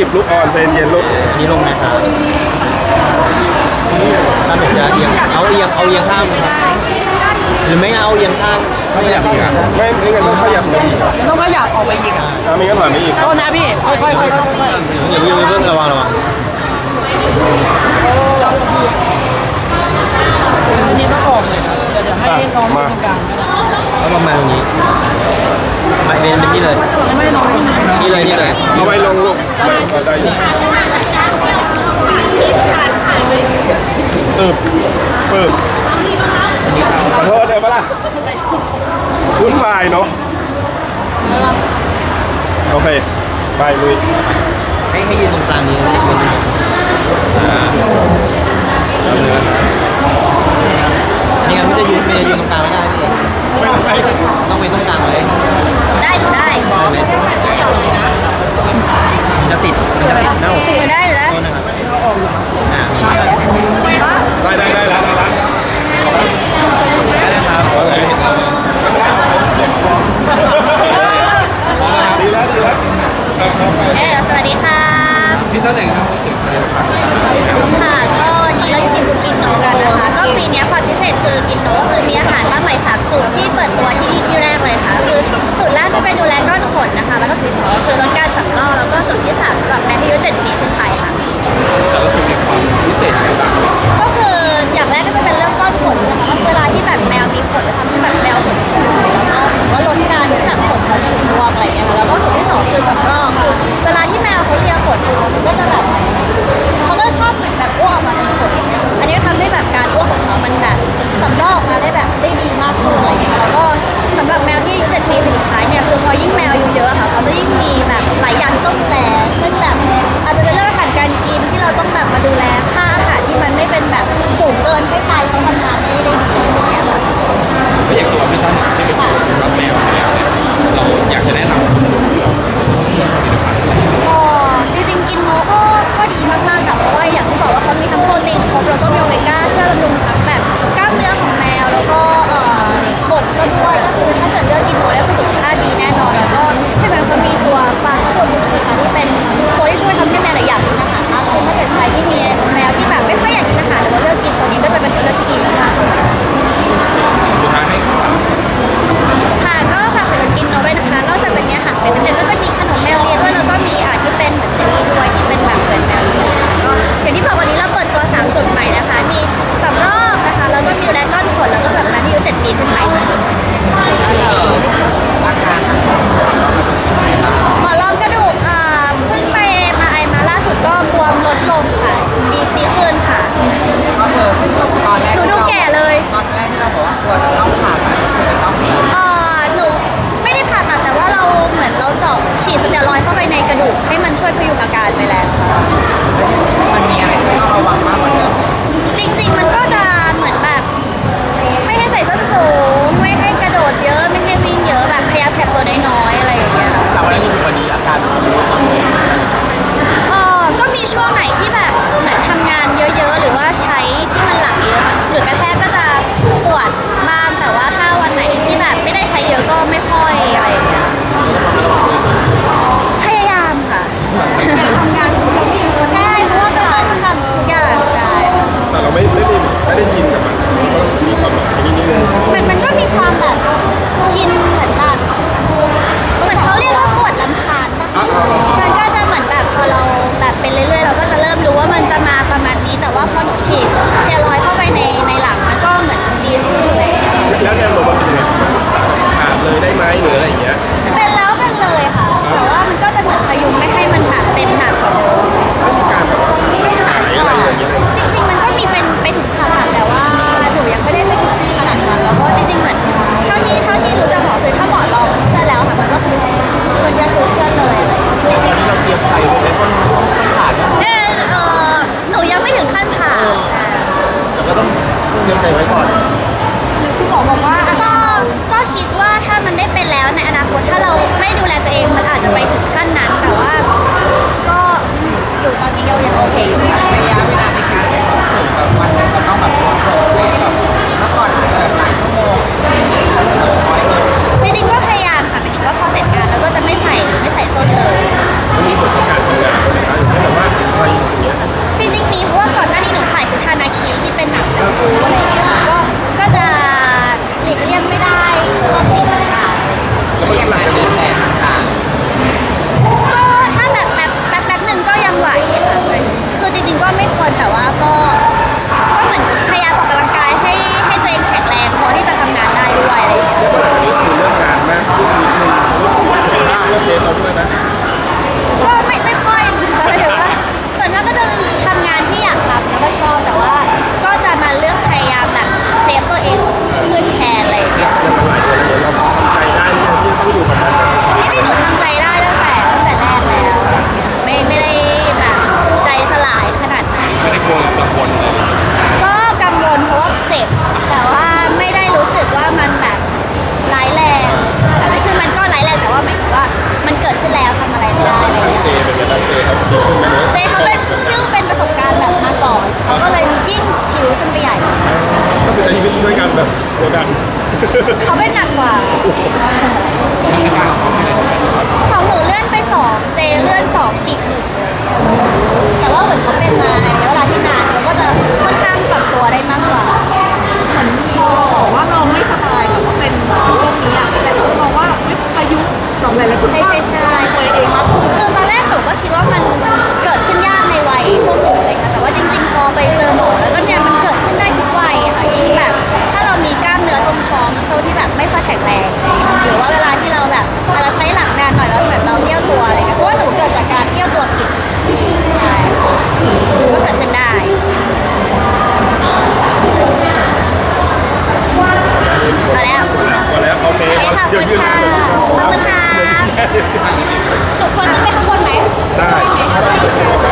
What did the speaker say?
ยิบลูกอ่อนเป็นเย็นลูกชี้ลงนะครับถ้าผมจะเอียงเอาเอียงเอาเอียงข้างหรือไม่เอาเอียงข้างไม่ขยับอีกอะไม่ไม่งั้นต้องขยับหน่อยอีกอะมันต้องขยับออกไปอีกอะอะไม่งั้นถอยไม่อีกโทษนะพี่ค่อยๆค่อยๆค่อยอย่าเพิ่งอย่าเพิ่งระวังระวังๆอันนี้ต้องออกเลยนะเดี๋ยวเดี๋ยวให้น้องอยู่ตรงกลางก็ได้เอาประมาณตรงนี้มา เป็นเป็นนี่เลยไม่ให้น้องอยู่ตรงกลางนี่เลยนี่เลยเอาไปลงลูกไปได้อยู่ตึบปึ๊บขอโทษเลยปะล่ะวุ่นวายเนาะโอเค ไปลุยให้ให้ยืนตรงกลางนี้นะเป็นนี่ เอ๊ะสวัสดีค่ะพี่ต้นเองครับพูดถึงผลิตภัณฑ์ค่ะ ก็วันนี้เราอยู่ที่บูกินโนกันนะคะ ก็ปีนี้ความพิเศษคือกินโนคือมีอาหารมาใหม่สามสูตรที่เปิดตัวที่นี่ที่แรกเลยค่ะ คือสูตรแรกจะเป็นดูแลก้อน เราต้องแบบมาดูแลค่าอาหารที่มันไม่เป็นแบบสูงเกินให้ไตเขาทำงานได้ได้ดีอย่างเงี้ยค่ะ ก็อย่างตัวพี่ตั้มที่เป็นคนรักแมวอยู่แล้วเนี่ยเราอยากจะแนะนำคนที่เราเลือกผลิตภัณฑ์ก็จริงๆกินโมก็ก็ดีมากๆค่ะเพราะว่าอย่างที่บอกว่าเขามีทั้งโปรตีนครบแล้วก็มีโอเมก้าช่วยบำรุง จะฉีดสเตียรอยเข้าไปในกระดูกให้มัน เตรียมใจไว้ก่อน คุณหมอบอกว่าก็ก็คิดว่าถ้ามันได้เป็นแล้วในอนาคตถ้าเราไม่ดูแลตัวเองมันอาจจะไปถึงขั้นนั้นแต่ว่า ก็อยู่ตอนนี้เรายังโอเคอยู่ค่ะ ระยะเวลาในการไปเข้สูตแบบวันนึงก็ต้องแบบลดลงเลแบบเมื่อก่อนอาจจะแบบหลายชั่วโมงต่นนี้อาจจะแบบน้อยลงจริงๆก็พยายามค่ะเป็นถึงว่าพอเสร็จงานแล้วก็จะไม่ใส่ไม่ใส่ส้นเลย มันมีผลต่อการทำงานไหมคะอย่างเช่นแบบว่าพออย่างเงี้ยจริงๆมีเพราะว่าก่อนหน้านี้หนู ชีที่เป็นหนังแบบบูอะไรเงี้ยมันก็ก็จะหลีกเลี่ยงไม่ได้ความสิ่งต่างๆอย่างเงี้ยแหลั การของเขาเป็นอะไรของหนูเลื่อนไปสองเจเลื่อนสองฉีกหนึ่งเลยแต่ว่าเหมือนเขาเป็นมาในระยะเวลาที่นานเขาก็จะค่อนข้างปรับตัวได้มากกว่า เหมือนพอบอกว่าเราไม่สบายแบบว่าเป็นโรคนี้อะแต่เขามองว่าเฮ้ยอายุของหลายๆคนใช่ใช่ใช่ ตัวเองมากขึ้นคือตอนแรกหนูก็คิดว่ามันเกิดขึ้นยากในวัยพวกหนูเลยค่ะแต่ว่าจริงๆ พอไปเจอหมอแล้วก็ เดี๋ยวยืนค่ะขอบคุณค่ะหนูควรขึ้ไปข้างบนไหมได้